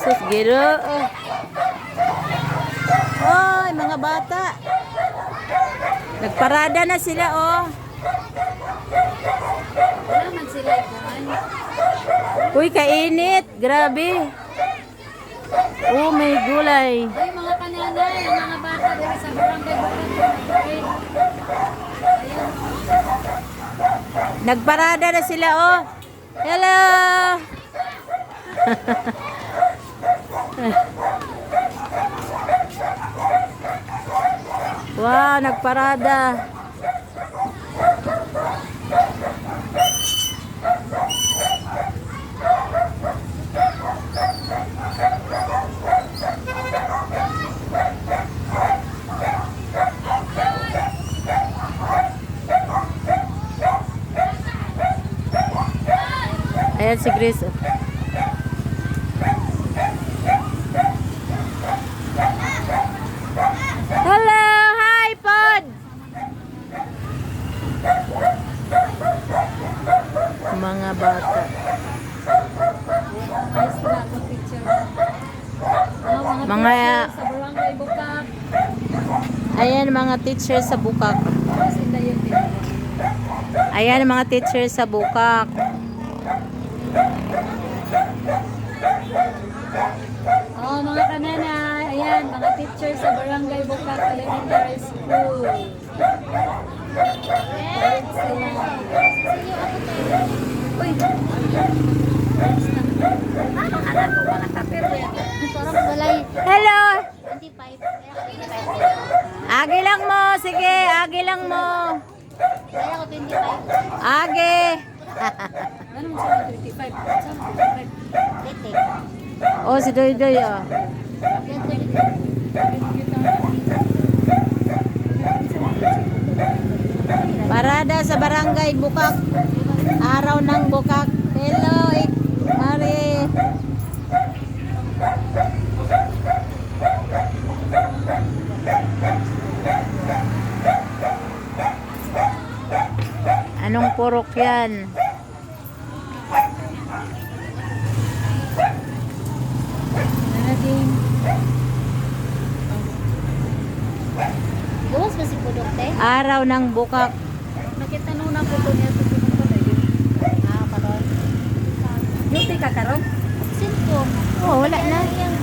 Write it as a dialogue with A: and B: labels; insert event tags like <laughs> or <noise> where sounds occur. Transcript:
A: Sus, ginoo. Hoy, mga bata. Nagparada na sila, oh.
B: Wala man sila.
A: Uy, kainit. Grabe. Oh, may gulay.
B: Ay, mga kananay, ang mga bata dito sa barangay Bukit. Ay,
A: Nagparada na sila, oh. Hello. <laughs> wow, nagparada. Ayan si Grace. oh. Hello! Hi, Pod! Mga bata.
B: mga.
A: Ayan mga teacher sa Bukak. Ayan mga teacher sa Bukak.
B: Oh, mga kananay, ayan, mga teacher sa barangay Bukak Elementary School. Ayan sila. Uy! Ano anak ko mga tapir yan?
C: Sarap walay
A: Hello!
C: 25. Kaya ko 25.
A: Agi lang mo. Sige, agi lang mo.
C: Kaya ko 25.
A: Agi.
B: Mo sa 25? Saan 25?
C: Titik.
A: oh, si Doy Doy. Oh.
C: Yan 30.
A: Parada sa barangay Bukak. Araw ng Bukak. Hello, Ik Mari. Anong purok yan? Araw ng Bukak.
B: Nakita nung na photo niya ka karon?
C: Cellphone.
A: Oh, wala na.
C: Yung